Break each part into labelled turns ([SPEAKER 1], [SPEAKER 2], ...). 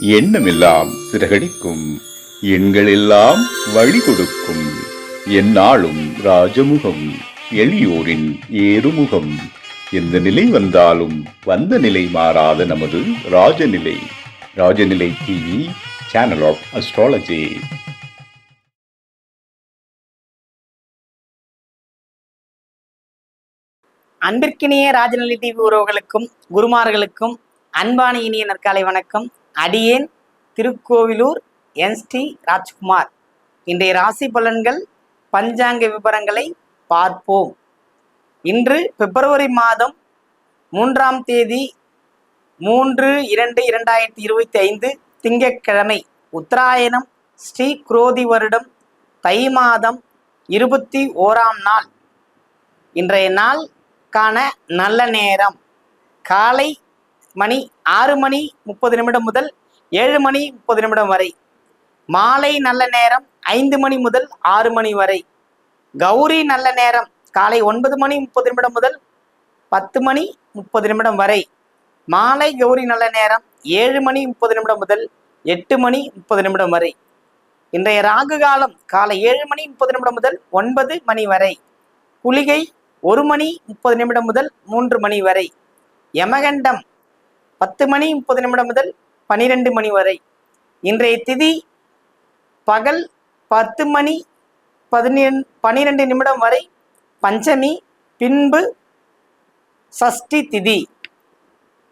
[SPEAKER 1] எண்ணமெல்லாம் சிறகடிக்கும். எண்களெல்லாம் வழி கொடுக்கும் எந்நாளும் ராஜமுகம் எளியோரின் ஏறுமுகம். எந்த நிலை வந்தாலும் வந்த நிலை மாறாத நமது Rajanilai. Rajanilai TV channel of astrology
[SPEAKER 2] அன்பிற்கினிய ராஜநிலை டிவி உறவுகளுக்கும் குருமார்களுக்கும் அன்பான இனிய நற்காலை வணக்கம். அடியேன் திருக்கோவிலூர் என். ஸ்ரீ. ராஜ்குமார். இன்றைய ராசி பலன்கள் பஞ்சாங்க விவரங்களை பார்ப்போம். இன்று பிப்ரவரி மாதம் மூன்றாம் தேதி மூன்று இரண்டு இரண்டாயிரத்தி இருபத்தி ஐந்து திங்கட்கிழமை உத்தராயணம் ஸ்ரீ. குரோதி வருடம் தை மாதம் இருபத்தி ஓராம் நாள். இன்றைய நாள் காண நல்ல நேரம். காலை மணி ஆறு மணி முப்பது நிமிடம் முதல் ஏழு மணி முப்பது நிமிடம் வரை. மாலை நல்ல நேரம் ஐந்து மணி முதல் ஆறு மணி வரை. கௌரி நல்ல நேரம் காலை ஒன்பது மணி முப்பது நிமிடம் முதல் பத்து மணி முப்பது நிமிடம் வரை. மாலை கௌரி நல்ல நேரம் ஏழு மணி முப்பது நிமிடம் முதல் எட்டு மணி முப்பது நிமிடம் வரை. இன்றைய ராகு காலம் காலை ஏழு மணி முப்பது நிமிடம் முதல் ஒன்பது மணி வரை. குளிகை ஒரு மணி முப்பது நிமிடம் முதல் மூன்று மணி வரை. யமகண்டம் பத்து மணி முப்பது நிமிடம் முதல் பனிரெண்டு மணி வரை. இன்றைய திதி பகல் பத்து மணி பதினெண் பனிரெண்டு நிமிடம் வரை பஞ்சமி பின்பு சஷ்டி திதி.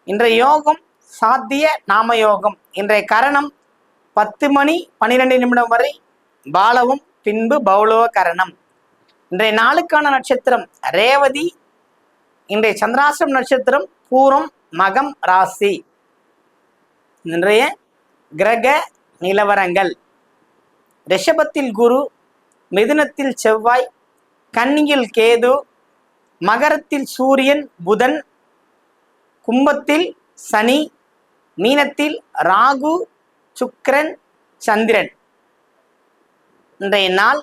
[SPEAKER 2] இன்றைய யோகம் சாத்திய நாம யோகம். இன்றைய கரணம் பத்து மணி பனிரெண்டு நிமிடம் வரை பாலவும் பின்பு பௌலவ கரணம். இன்றைய நாளுக்கான நட்சத்திரம் ரேவதி. இன்றைய சந்திராசிரம் நட்சத்திரம் பூரம் மகம் ராசி. இன்றைய கிரக நிலவரங்கள். ரிஷபத்தில் குரு மிதுனத்தில் செவ்வாய் கன்னியில் கேது மகரத்தில் சூரியன் புதன் கும்பத்தில் சனி மீனத்தில் ராகு சுக்கரன் சந்திரன். இன்றைய நாள்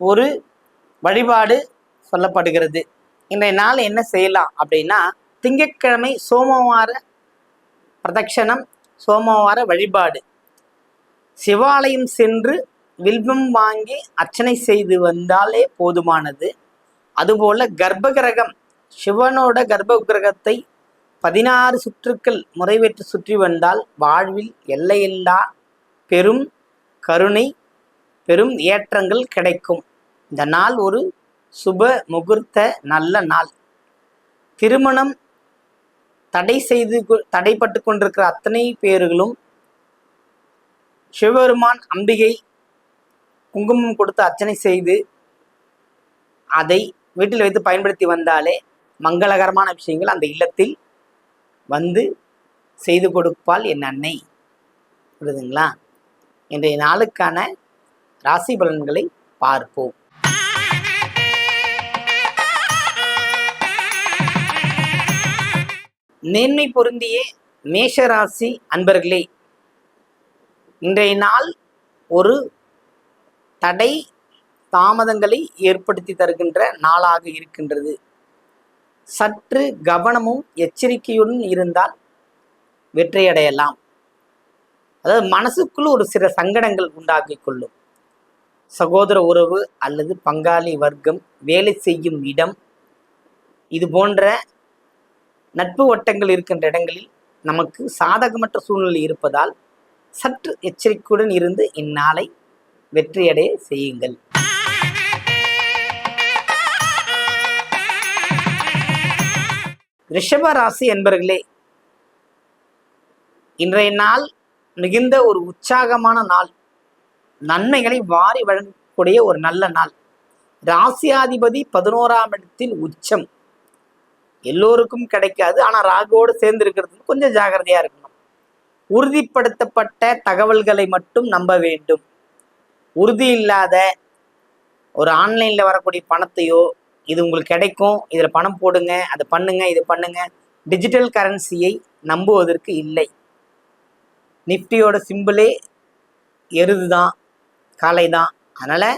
[SPEAKER 2] ஒரு வழிபாடு சொல்லப்படுகிறது. இன்றைய நாள் என்ன செய்யலாம் அப்படின்னா திங்கட்கிழமை சோமவார பிரதட்சணம் சோமவார வழிபாடு. சிவாலயம் சென்று வில்வம் வாங்கி அர்ச்சனை செய்து வந்தாலே போதுமானது. அதுபோல கர்ப்பகிரகம் சிவனோட கர்ப்ப கிரகத்தை பதினாறு சுற்றுக்கள் முறைவேற்று சுற்றி வந்தால் வாழ்வில் எல்லையில்லா பெரும் கருணை பெரும் ஏற்றங்கள் கிடைக்கும். இந்த நாள் ஒரு சுப முகூர்த்த நல்ல நாள். திருமணம் தடை செய்து கொ- தடைப்பட்டு கொண்டிருக்கிற அத்தனை பேர்களும் சிவபெருமான் அம்பிகை குங்குமம் கொடுத்து அர்ச்சனை செய்து அதை வீட்டில் வைத்து பயன்படுத்தி வந்தாலே மங்களகரமான விஷயங்கள் அந்த இல்லத்தில் வந்து செய்து கொடுப்பால் என் அன்னை. புரியுதுங்களா? இன்றைய நாளுக்கான ராசி பலன்களை பார்ப்போம். நேர்மை பொருந்திய மேஷராசி அன்பர்களே இன்றைய நாள் ஒரு தடை தாமதங்களை ஏற்படுத்தி தருகின்ற நாளாக இருக்கின்றது. சற்று கவனமும் எச்சரிக்கையுடன் இருந்தால் வெற்றியடையலாம். அதாவது மனசுக்குள் ஒரு சில சங்கடங்கள் உண்டாக்கிக் கொள்ளும். சகோதர உறவு அல்லது பங்காளி வர்க்கம் வேலை செய்யும் இடம் இது போன்ற நட்பு வட்டங்கள் இருக்கின்ற இடங்களில் நமக்கு சாதகமற்ற சூழ்நிலை இருப்பதால் சற்று எச்சரிக்கையுடன் இருந்து இந்நாளை வெற்றியடைய செய்யுங்கள். ரிஷப ராசி என்பர்களே இன்றைய நாள் மிகுந்த ஒரு உற்சாகமான நாள். நன்மைகளை வாரி வழங்கக்கூடிய ஒரு நல்ல நாள். ராசியாதிபதி பதினோராம் இடத்தில் உச்சம். எல்லோருக்கும் கிடைக்காது. ஆனால் ராகுவோடு சேர்ந்து இருக்கிறது கொஞ்சம் ஜாகிரதையாக இருக்கணும். உறுதிப்படுத்தப்பட்ட தகவல்களை மட்டும் நம்ப வேண்டும். உறுதி இல்லாத ஒரு ஆன்லைனில் வரக்கூடிய பணத்தையோ இது உங்களுக்கு கிடைக்கும் இதில் பணம் போடுங்க அதை பண்ணுங்க இது பண்ணுங்க டிஜிட்டல் கரன்சியை நம்புவதற்கு இல்லை. நிஃப்டியோட சிம்பிளே எருது தான் காலை தான் அதனால்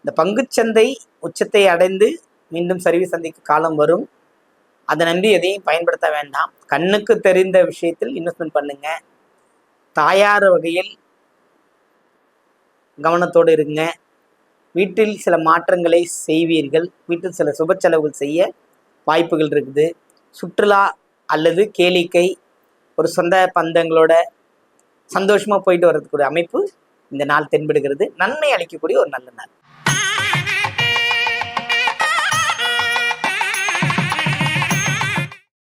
[SPEAKER 2] இந்த பங்குச்சந்தை உச்சத்தை அடைந்து மீண்டும் சரிவு சந்திக்க காலம் வரும். அதை நம்பி எதையும் பயன்படுத்த வேண்டாம். கண்ணுக்கு தெரிந்த விஷயத்தில் இன்வெஸ்ட்மெண்ட் பண்ணுங்க. தாயார் வகையில் கவனத்தோடு இருங்க. வீட்டில் சில மாற்றங்களை செய்வீர்கள். வீட்டில் சில சுப செலவுகள் செய்ய வாய்ப்புகள் இருக்குது. சுற்றுலா அல்லது கேளிக்கை ஒரு சொந்த பந்தங்களோட சந்தோஷமாக போயிட்டு வர்றதுக்குரிய அமைப்பு இந்த நாள் தென்படுகிறது. நன்மை அளிக்கக்கூடிய ஒரு நல்ல நாள்.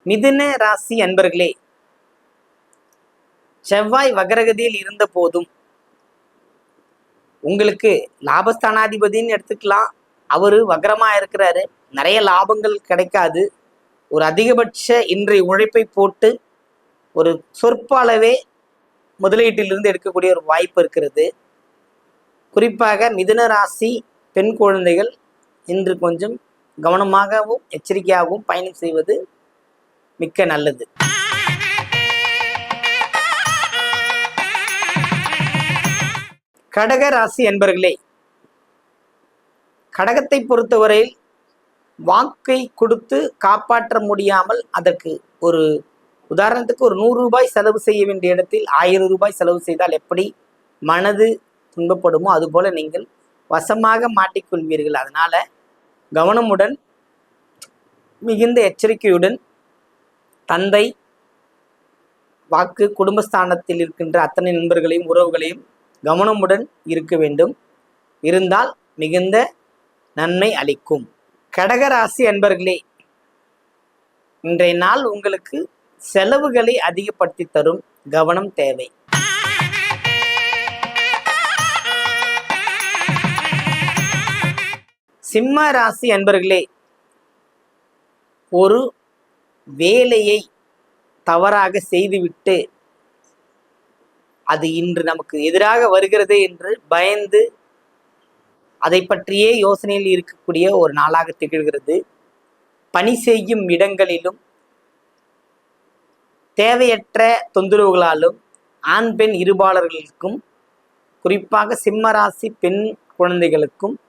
[SPEAKER 2] மிதுன ராசி அன்பர்களே செவ்வாய் வகரகதியில் இருந்த போதும் உங்களுக்கு லாபஸ்தானாதிபதின்னு எடுத்துக்கலாம். அவரு வகரமா இருக்கிறாரு. நிறைய லாபங்கள் கிடைக்காது. ஒரு அதிகபட்ச இன்றைய உழைப்பை போட்டு ஒரு சொற்ப அளவே முதலீட்டிலிருந்து எடுக்கக்கூடிய ஒரு வாய்ப்பு இருக்கிறது. குறிப்பாக மிதுன ராசி பெண் குழந்தைகள் இன்று கொஞ்சம் கவனமாகவும் எச்சரிக்கையாகவும் பயணம் செய்வது மிக்க நல்லது. கடக ராசி என்பர்களே கடகத்தை பொறுத்தவரையில் வாக்கை கொடுத்து காப்பாற்ற முடியாமல் அதற்கு ஒரு உதாரணத்துக்கு ஒரு நூறு ரூபாய் செலவு செய்ய வேண்டிய இடத்தில் ஆயிரம் ரூபாய் செலவு செய்தால் எப்படி மனது துன்பப்படுமோ அதுபோல நீங்கள் வசமாக மாட்டிக்கொள்வீர்கள். அதனால் கவனமுடன் மிகுந்த எச்சரிக்கையுடன் தந்தை வாக்கு குடும்பஸ்தானத்தில் இருக்கின்ற அத்தனை நண்பர்களையும் உறவுகளையும் கவனமுடன் இருக்க வேண்டும். இருந்தால் மிகுந்த நன்மை அளிக்கும். கடகராசி அன்பர்களே இன்றைய நாள் உங்களுக்கு செலவுகளை அதிகப்படுத்தி தரும் கவனம் தேவை. சிம்ம ராசி அன்பர்களே ஒரு வேலையை தவறாக செய்துவிட்டு அது இன்று நமக்கு எதிராக வருகிறது என்று பயந்து அதை பற்றியே யோசனையில் இருக்கக்கூடிய ஒரு நாளாக திகழ்கிறது. பணி செய்யும் இடங்களிலும் தேவையற்ற தொந்தரவுகளாலும் ஆண் பெண் இருபாளர்களுக்கும் குறிப்பாக சிம்மராசி பெண் குழந்தைகளுக்கும்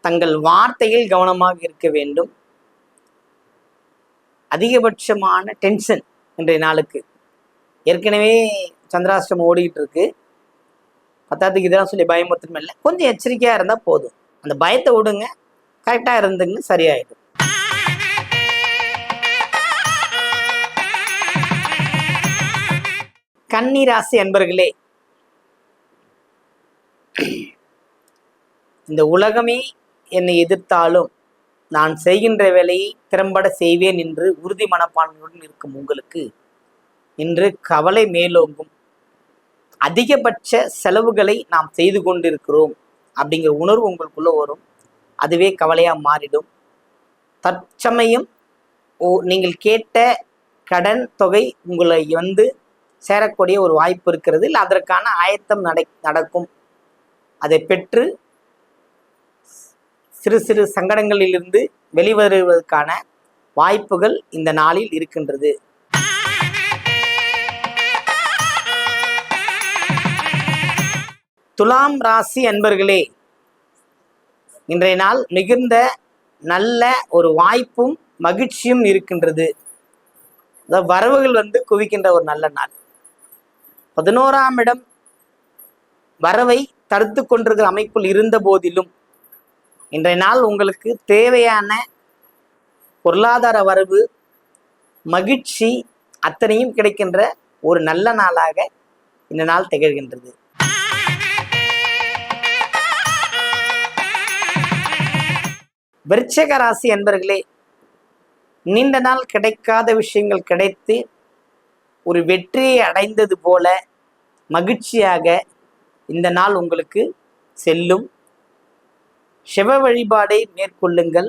[SPEAKER 2] தங்கள் வார்த்தையில் கவனமாக இருக்க வேண்டும். அதிகபட்சமான டென்ஷன் இன்றைய நாளுக்கு. ஏற்கனவே சந்திராஷ்டிரம் ஓடிக்கிட்டு இருக்கு பத்தாத்துக்கு இதெல்லாம் சொல்லி பயமுறுத்தணும் இல்லை. கொஞ்சம் எச்சரிக்கையாக இருந்தால் போதும். அந்த பயத்தை விடுங்க. கரெக்டாக இருந்துங்க சரியாயிடும். கன்னி ராசி அன்பர்களே. இந்த உலகமே என்னை எதிர்த்தாலும் நான் செய்கின்ற வேலையை திறம்பட செய்வேன் என்று உறுதி மனப்பான்மையுடன் இருக்கும் உங்களுக்கு. இன்று கவலை மேலோங்கும். அதிகபட்ச செலவுகளை நாம் செய்து கொண்டிருக்கிறோம் அப்படிங்கிற உணர்வு உங்களுக்குள்ளே வரும். அதுவே கவலையாக மாறிடும். தற்சமயம் ஓ நீங்கள் கேட்ட கடன் தொகை உங்களை வந்து சேரக்கூடிய ஒரு வாய்ப்பு இருக்கிறது. இல்லை அதற்கான ஆயத்தம் நடை நடக்கும். அதை பெற்று சிறு சிறு சங்கடங்களிலிருந்து வெளிவருவதற்கான வாய்ப்புகள் இந்த நாளில் இருக்கின்றது. துலாம் ராசி அன்பர்களே இன்றைய நாள் மிகுந்த நல்ல ஒரு வாய்ப்பும் மகிழ்ச்சியும் இருக்கின்றது. வரவுகள் வந்து குவிக்கின்ற ஒரு நல்ல நாள். பதினோராம் இடம் வரவை தடுத்து கொண்டிருக்கிற அமைப்பில் இருந்த போதிலும் இன்றைய நாள் உங்களுக்கு தேவையான பொருளாதார வரவு மகிழ்ச்சி அத்தனையும் கிடைக்கின்ற ஒரு நல்ல நாளாக இந்த நாள் திகழ்கின்றது. விருச்சக ராசி என்பர்களே நீண்ட நாள் கிடைக்காத விஷயங்கள் கிடைத்து ஒரு வெற்றியை அடைந்தது போல மகிழ்ச்சியாக இந்த நாள் உங்களுக்கு செல்லும். சிவ வழிபாடை மேற்கொள்ளுங்கள்.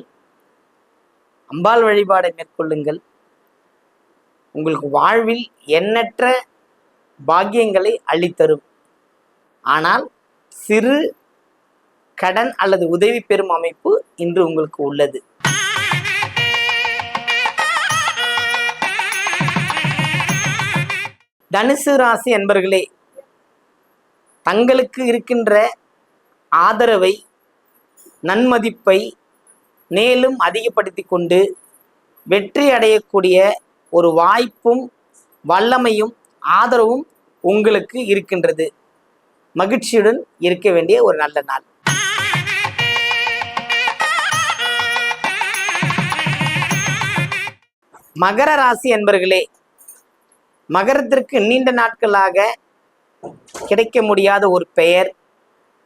[SPEAKER 2] அம்பாள் வழிபாடை மேற்கொள்ளுங்கள். உங்களுக்கு வாழ்வில் எண்ணற்ற பாக்கியங்களை அள்ளித்தரும் ஆனால் சிறு கடன் அல்லது உதவி பெறும் அமைப்பு இன்று உங்களுக்கு உள்ளது. தனுசு ராசி என்பர்களே தங்களுக்கு இருக்கின்ற ஆதரவை நன்மதிப்பை மேலும் அதிகப்படுத்தி கொண்டு வெற்றி அடையக்கூடிய ஒரு வாய்ப்பும் வல்லமையும் ஆதரவும் உங்களுக்கு இருக்கின்றது. மகிழ்ச்சியுடன் இருக்க வேண்டிய ஒரு நல்ல நாள். மகர ராசி என்பர்களே மகரத்திற்கு நீண்ட நாட்களாக கிடைக்க முடியாத ஒரு பெயர்.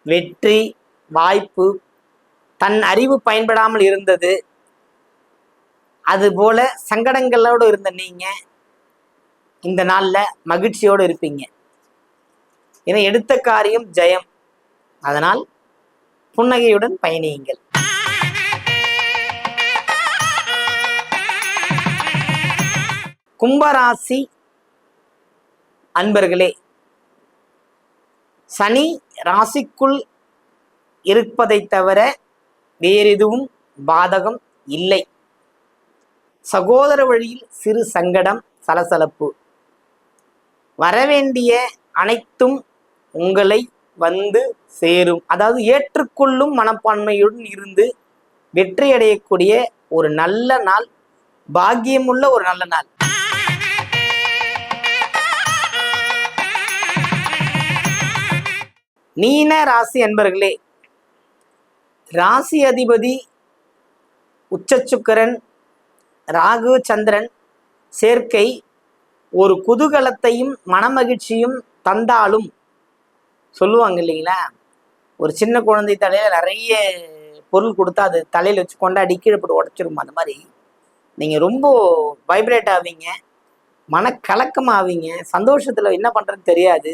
[SPEAKER 2] வெற்றி வாய்ப்பு தன் அறிவு பயன்படாமல் இருந்தது. அதுபோல சங்கடங்களோடு இருந்த நீங்க இந்த நாளில் மகிழ்ச்சியோடு இருப்பீங்க. ஏன்னா எடுத்த காரியம் ஜெயம். அதனால் புன்னகையுடன் பயணியுங்கள். கும்பராசி அன்பர்களே சனி ராசிக்குள் இருப்பதைத் தவிர வேறெதுவும் பாதகம் இல்லை. சகோதர வழியில் சிறு சங்கடம் சலசலப்பு. வரவேண்டிய அனைத்தும் உங்களை வந்து சேரும். அதாவது ஏற்றுக்கொள்ளும் மனப்பான்மையுடன் இருந்து வெற்றி அடையக்கூடிய ஒரு நல்ல நாள் பாக்கியமுள்ள ஒரு நல்ல நாள். நீன ராசி அன்பர்களே ராசி அதிபதி உச்சசுக்கரன் ராகு சந்திரன் சேர்க்கை ஒரு குதூகலத்தையும் மனமகிழ்ச்சியும் தந்தாலும் சொல்லுவாங்க இல்லைங்களா? ஒரு சின்ன குழந்தை தலையில் நிறைய பொருள் கொடுத்தா அது தலையில் வச்சு கொண்டாடி கீழே போட்டு உடச்சிரும். அந்த மாதிரி நீங்கள் ரொம்ப வைப்ரேட் ஆவீங்க மனக்கலக்கம் ஆவீங்க சந்தோஷத்தில் என்ன பண்ணுறதுன்னு தெரியாது.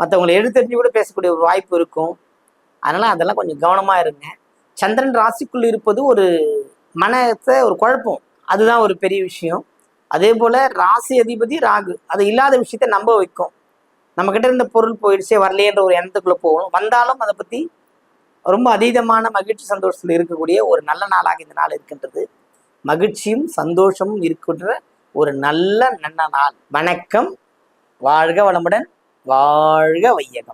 [SPEAKER 2] மற்றவங்களை எடுத்தறிஞ்சு கூட பேசக்கூடிய ஒரு வாய்ப்பு இருக்கும். அதனால அதெல்லாம் கொஞ்சம் கவனமா இருங்க. சந்திரன் ராசிக்குள் இருப்பது ஒரு மனத்தை ஒரு குழப்பம். அதுதான் ஒரு பெரிய விஷயம். அதே போல ராசி அதிபதி ராகு அது இல்லாத விஷயத்த நம்ப வைக்கும். நம்ம கிட்ட இருந்த பொருள் போயிடுச்சே வரலையன்ற ஒரு எண்ணத்துக்குள்ள போகணும். வந்தாலும் அதை பத்தி ரொம்ப அதீதமான மகிழ்ச்சி சந்தோஷத்தில் இருக்கக்கூடிய ஒரு நல்ல நாளாக இந்த நாள் இருக்கின்றது. மகிழ்ச்சியும் சந்தோஷமும் இருக்கின்ற ஒரு நல்ல நல்ல நாள். வணக்கம். வாழ்க வளமுடன். வாழ்க வையகம்.